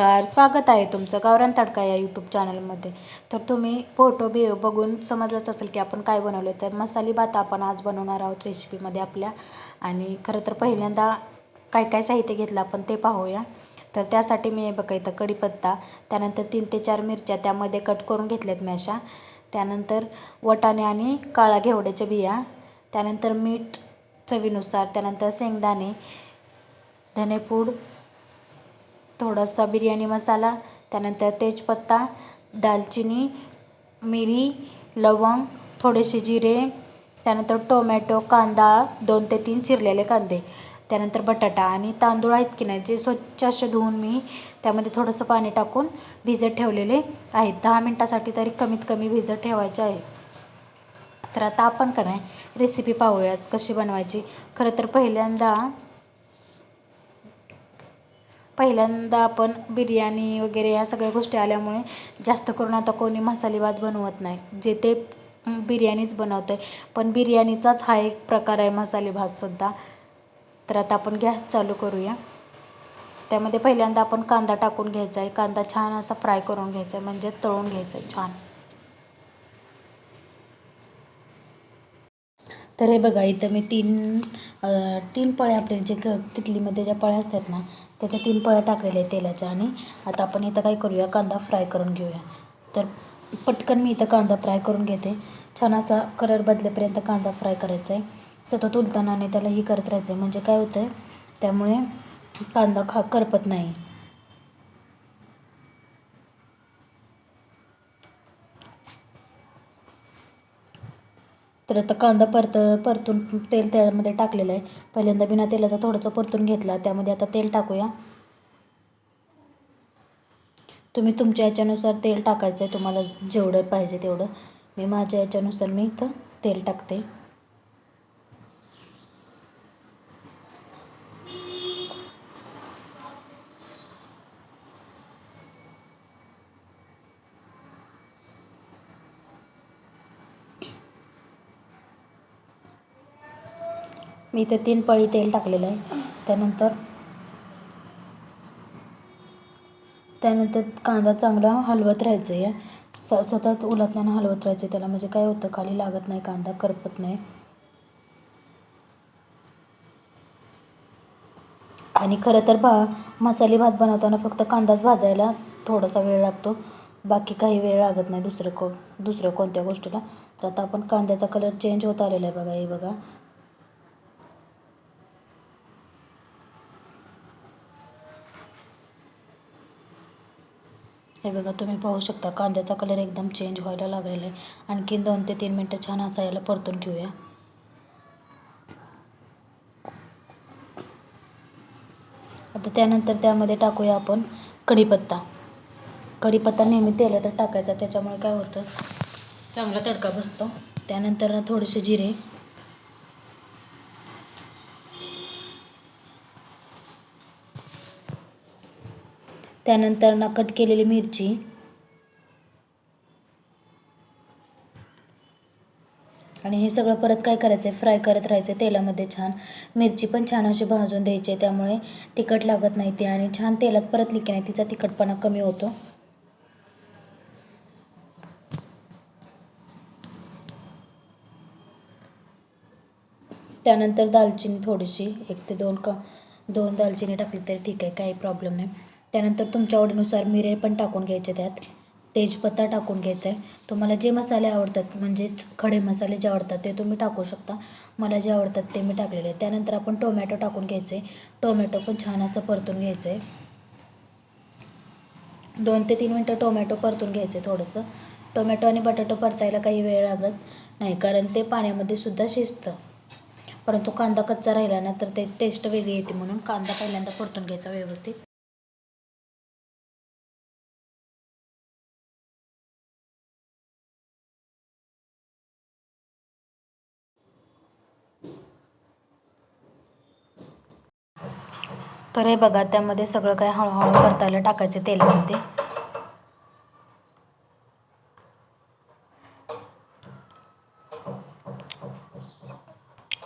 नमस्कार स्वागत आहे तुमचं गावरान तडका या यूट्यूब चॅनलमध्ये तर तुम्ही फोटो बि बघून समजलंच असेल की आपण काय बनवलं तर मसाली भात आपण आज बनवणार आहोत रेसिपीमध्ये आपल्या. आणि खरं तर पहिल्यांदा काय काय साहित्य घेतलं आपण ते पाहूया. तर त्यासाठी मी बघा इथं कढीपत्ता त्यानंतर तीन ते चार मिरच्या त्यामध्ये कट करून घेतल्यात मी अशा त्यानंतर वटाणे आणि काळा घेवड्याच्या बिया. त्यानंतर मीठ चवीनुसार त्यानंतर शेंगदाणे धनेपूड थोडासा बिर्याणी मसाला त्यानंतर तेजपत्ता दालचिनी मिरी लवंग थोडेसे जिरे त्यानंतर टोमॅटो कांदा दोन ते तीन चिरलेले कांदे त्यानंतर बटाटा आणि तांदूळ आहेत की नाही जे स्वच्छ असे धुवून मी त्यामध्ये थोडंसं पाणी टाकून भिजत ठेवलेले आहेत. दहा मिनटासाठी तरी कमीत कमी भिजत ठेवायचे आहेत. तर आता आपण का नाही रेसिपी पाहूयाच कशी बनवायची. खरं तर पहिल्यांदा पहिल्यांदा आपण बिर्याणी वगैरे या सगळ्या गोष्टी आल्यामुळे जास्त करून आता कोणी मसाले भात बनवत नाही. जे ते बिर्याणीच बनवतं आहे पण बिर्याणीचाच हा एक प्रकार आहे मसाले भातसुद्धा तर आता आपण गॅस चालू करूया. त्यामध्ये पहिल्यांदा आपण कांदा टाकून घ्यायचा आहे. कांदा छान असा फ्राय करून घ्यायचा आहे. म्हणजे तळून घ्यायचा आहे. छान. तर हे बघा इथं मी तीन तीन पळ्या आपल्या जे क किटलीमध्ये ज्या पळ्या असतात ना त्याच्या तीन पळ्या टाकलेल्या आहेत तेलाच्या आणि आता आपण इथं काय करूया कांदा फ्राय करून घेऊया. तर पटकन मी इथं कांदा फ्राय करून घेते. छान असा कलर बदलेपर्यंत कांदा फ्राय करायचा आहे. सतत उलताना आणि त्याला ही करत राहायचं आहे. म्हणजे काय होतं आहे त्यामुळे कांदा खा करपत नाही. तर आता कांदा परत परतून तेल त्यामध्ये टाकलेलं आहे. पहिल्यांदा बिना तेलाचा थोडंसं परतून घेतला. त्यामध्ये आता तेल टाकूया. तुम्ही तुमच्या याच्यानुसार तेल टाकायचं आहे तुम्हाला जेवढं पाहिजे तेवढं. मी माझ्या याच्यानुसार मी इथं तेल टाकते. मी इथे तीन पळी तेल टाकलेलं आहे. त्यानंतर त्यानंतर कांदा चांगला हलवत राहायचं आहे. स सतत उलटण्यानं हलवत राहायचं त्याला. म्हणजे काय होतं खाली लागत नाही कांदा करपत नाही. आणि खरं तर भा मसाले भात बनवताना फक्त कांदाच भाजायला थोडासा वेळ लागतो. बाकी काही वेळ लागत नाही दुसरं को दुसऱ्या कोणत्या गोष्टीला. तर आता आपण कांद्याचा कलर चेंज होत आलेला आहे बघा हे बघा. हे बघा तुम्ही पाहू शकता कांद्याचा कलर एकदम चेंज व्हायला लागलेला आहे. आणखीन दोन ते तीन मिनटं छान असा याला परतून घेऊया. आता त्यानंतर त्यामध्ये टाकूया आपण कढीपत्ता. कढीपत्ता नेहमी तेलातच टाकायचा त्याच्यामुळे काय होतं चांगला तडका बसतो. त्यानंतर थोडेसे जिरे त्यानंतर ना कट केलेली मिरची. आणि हे सगळं परत काय करायचं आहे फ्राय करत राहायचं आहे तेलामध्ये छान. मिरची पण छान अशी भाजून द्यायची आहे त्यामुळे तिखट लागत नाही ती. आणि छान तेलात परतली की नाही तिचा तिखटपणा कमी होतो. त्यानंतर दालचिनी थोडीशी एक ते दोन क दोन दालचिनी टाकली तरी ठीक आहे काही प्रॉब्लेम नाही. त्यानंतर तुमच्या आवडीनुसार मिरे पण टाकून घ्यायचे त्यात. तेजपत्ता टाकून घ्यायचा आहे तुम्हाला जे मसाले आवडतात म्हणजेच खडे मसाले जे आवडतात ते तुम्ही टाकू शकता. मला जे आवडतात ते मी टाकलेले आहे त्यानंतर आपण टोमॅटो टाकून घ्यायचे. टोमॅटो पण छान असं परतून घ्यायचं आहे दोन ते तीन मिनटं टोमॅटो परतून घ्यायचे थोडंसं. टोमॅटो आणि बटाटो परतायला काही वेळ लागत नाही कारण ते पाण्यामध्ये सुद्धा शिजतं. परंतु कांदा कच्चा राहिला ना तर ते टेस्ट वेगळी येते म्हणून कांदा पहिल्यांदा परतून घ्यायचा व्यवस्थित. तर हे बघा त्यामध्ये सगळं काय हळूहळू परतायला टाकायचं तेलामध्ये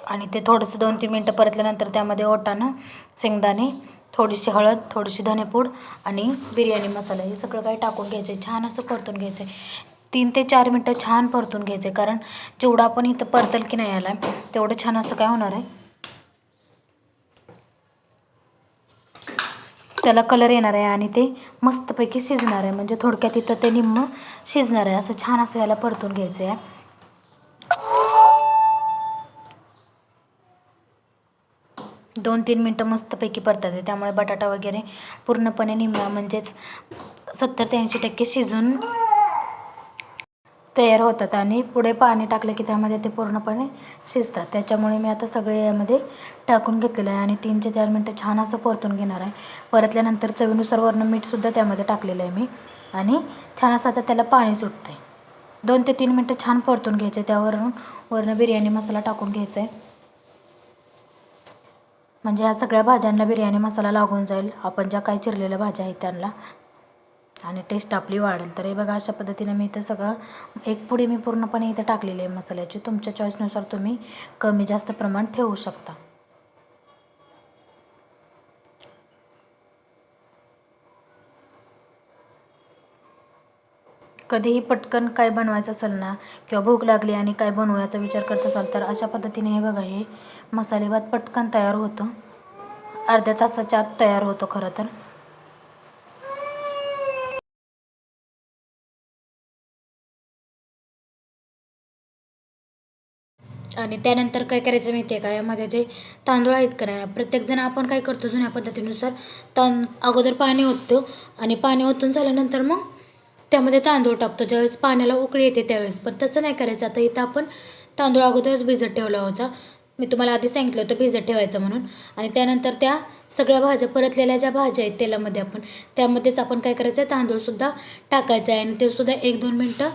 आणि ते. थोडंसं दोन तीन मिनटं परतल्यानंतर त्यामध्ये ओटाणं शेंगदाणे थोडीशी हळद थोडीशी धनेपूड आणि बिर्याणी मसाला हे सगळं काही टाकून घ्यायचं आहे छान असं परतून घ्यायचं आहे तीन ते चार मिनटं छान परतून घ्यायचं आहे कारण जेवढं आपण इथं परतल की नाही याला तेवढं छान असं काय होणार आहे? त्याला कलर येणार आहे आणि ते मस्तपैकी शिजणार आहे. म्हणजे थोडक्यात इथं ते निम्म शिजणार आहे. असं छान असं याला परतून घ्यायचं आहे दोन तीन मिनटं मस्तपैकी परतात आहे. त्यामुळे बटाटा वगैरे पूर्णपणे निम्मा म्हणजेच सत्तर ते ऐंशी टक्के शिजून तयार होतात आणि पुढे पाणी टाकलं की त्यामध्ये ते पूर्णपणे शिजतात. त्याच्यामुळे मी आता सगळे यामध्ये टाकून घेतलेलं आहे आणि तीन ते चार मिनटं छान असं परतून घेणार आहे. परतल्यानंतर चवीनुसार वरनं मीठसुद्धा त्यामध्ये टाकलेलं आहे मी आणि छान असं आता त्याला पाणी सुटतं आहे दोन ते तीन मिनटं छान परतून घ्यायचं आहे त्यावरून वरनं बिर्याणी मसाला टाकून घ्यायचा आहे. म्हणजे ह्या सगळ्या भाज्यांना बिर्याणी मसाला लागून जाईल. आपण ज्या काही चिरलेल्या भाज्या आहेत त्यांना आणि टेस्ट आपली वाढेल. तर हे बघा अशा पद्धतीने मी इथं सगळं एक पुढे मी पूर्णपणे इथं टाकलेली आहे मसाल्याची. तुमच्या चॉईसनुसार तुम्ही कमी जास्त प्रमाण ठेवू शकता. कधीही पटकन काय बनवायचं असेल ना किंवा भूक लागली आणि काय बनवायचा विचार करत असाल तर अशा पद्धतीने हे बघा हे मसाले भात पटकन तयार होतं. अर्ध्या तासाच्या आत तयार होतो खरं तर. आणि त्यानंतर काय करायचं माहिती आहे का? यामध्ये जे तांदूळ आहेत का नाही प्रत्येकजण आपण काय करतो जुन्या पद्धतीनुसार तां अगोदर पाणी ओततो आणि पाणी ओतून झाल्यानंतर मग त्यामध्ये तांदूळ टाकतो. ज्यावेळेस पाण्याला उकळी येते त्यावेळेस. पण तसं नाही करायचं. आता इथं आपण तांदूळ अगोदरच भिजत ठेवला होता. मी तुम्हाला आधी सांगितलं होतं भिजत ठेवायचं म्हणून. आणि त्यानंतर त्या सगळ्या भाज्या परतलेल्या ज्या भाज्या आहेत तेलामध्ये आपण त्यामध्येच आपण काय करायचं? आहे तांदूळसुद्धा टाकायचं आहे. आणि ते सुद्धा एक दोन मिनटं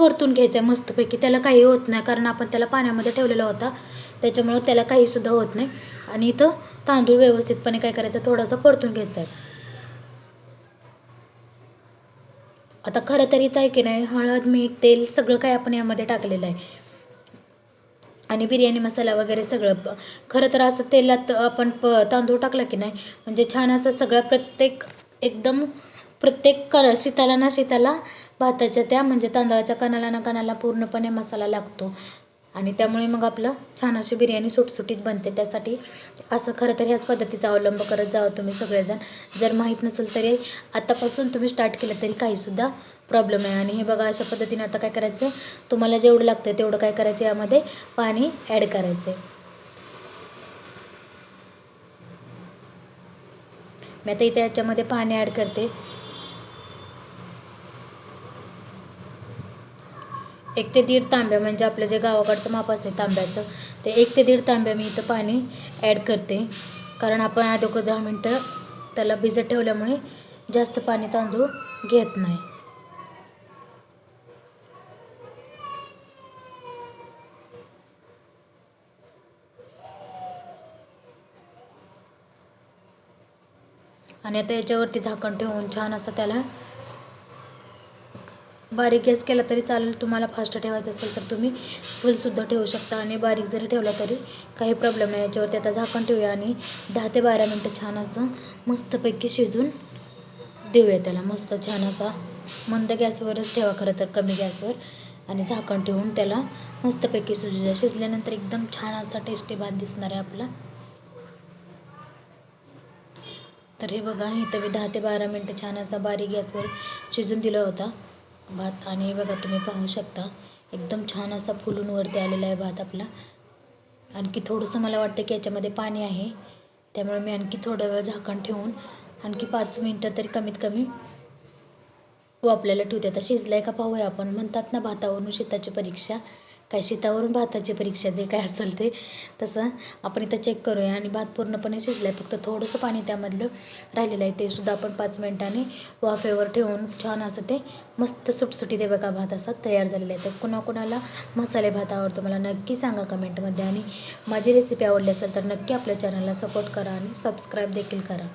परतून घ्यायचं आहे मस्तपैकी. त्याला काही होत नाही कारण आपण त्याला पाण्यामध्ये ठेवलेला होता. त्याच्यामुळं त्याला काहीसुद्धा होत नाही. आणि इथं तांदूळ व्यवस्थितपणे काय करायचं थोडासा परतून घ्यायचा आहे आता खरं तर इथं आहे की नाही हळद मीठ तेल सगळं काय आपण यामध्ये टाकलेलं आहे. आणि बिर्याणी मसाला वगैरे सगळं खरं तर असं तेलात आपण प तांदूळ टाकला की नाही म्हणजे छान असं सगळं प्रत्येक एकदम प्रत्येक क शिताला ना शिताला भाताच्या त्या म्हणजे तांदळाच्या कणाला ना कणाला पूर्णपणे मसाला लागतो. आणि त्यामुळे मग आपलं छान अशी बिर्याणी सुटसुटीत बनते. त्यासाठी असं खरं तर ह्याच पद्धतीचा अवलंब करत जावं तुम्ही सगळेजण. जर माहीत नसेल तरी आत्तापासून तुम्ही स्टार्ट केलं तरी काहीसुद्धा प्रॉब्लेम आहे आणि हे बघा अशा पद्धतीने आता काय करायचं? तुम्हाला जेवढं लागतं तेवढं काय करायचं? यामध्ये पाणी ॲड करायचं मी आता इथे याच्यामध्ये पाणी ॲड करते. एक ते दीड तांब्या म्हणजे आपलं जे गावाकडचं माप असते तांब्याचं ते एक ते दीड तांब्या मी इथं पाणी ॲड करते. कारण आपण अगोदर दहा मिनटं त्याला भिजत ठेवल्यामुळे जास्त पाणी तांदूळ घेत नाही. आणि आता याच्यावरती झाकण ठेवून छान असं त्याला बारीक गॅस केला तरी चालेल तुम्हाला फास्ट ठेवायचं असेल तर तुम्ही फुलसुद्धा ठेवू शकता आणि बारीक जरी ठेवला तरी काही प्रॉब्लेम नाही. याच्यावरती आता झाकण ठेवूया आणि दहा ते बारा मिनटं छान असं मस्तपैकी शिजून देऊया त्याला. मस्त छान असा मंद गॅसवरच ठेवा खरं तर कमी गॅसवर. आणि झाकण ठेवून त्याला मस्तपैकी शिजू द्या शिजल्यानंतर एकदम छान असा टेस्टी भात दिसणार आहे आपला. तर हे बघा इथं मी दहा ते बारा मिनटं छान असा बारीक गॅसवर शिजून दिला होता. भात आणि हे बघा तुम्ही पाहू शकता. एकदम छान असा फुलून वरती आलेला आहे भात आपला. आणखी थोडंसं मला वाटतं की याच्यामध्ये पाणी आहे. त्यामुळे मी आणखी थोडा वेळ झाकण ठेवून आणखी पाच मिनटं तरी कमीत कमी वापरायला ठेवते. आता शिजलाय का पाहूया आपण. म्हणतात ना भातावरून शेताची परीक्षा. काय शेतावरून भाताची परीक्षा दे काय असेल ते तसं आपण इथं चेक करूया. आणि भात पूर्णपणे शिजला आहे फक्त थोडंसं पाणी त्यामधलं राहिलेलं आहे. ते सुद्धा आपण पाच मिनटांनी वाफेवर ठेवून छान असं ते मस्त सुटसुटी दे बघा भात असा तयार झालेला आहे. तर कुणाकुणाला मसाले भात आवडतो मला नक्की सांगा कमेंटमध्ये. आणि माझी रेसिपी आवडली असेल तर नक्की आपल्या चॅनलला सपोर्ट करा आणि सबस्क्राईब देखील करा.